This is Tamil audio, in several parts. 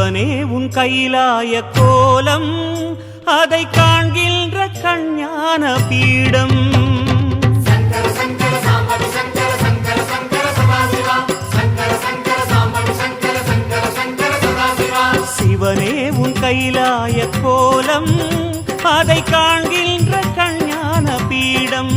சிவனே உன் கைலாய கோலம் அதை காண்கின்ற கஞ்ஞான பீடம். சிவனே உன் கைலாய கோலம் அதை காண்கின்ற கஞ்ஞான பீடம்.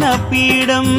கஞ்ஞான பீடம்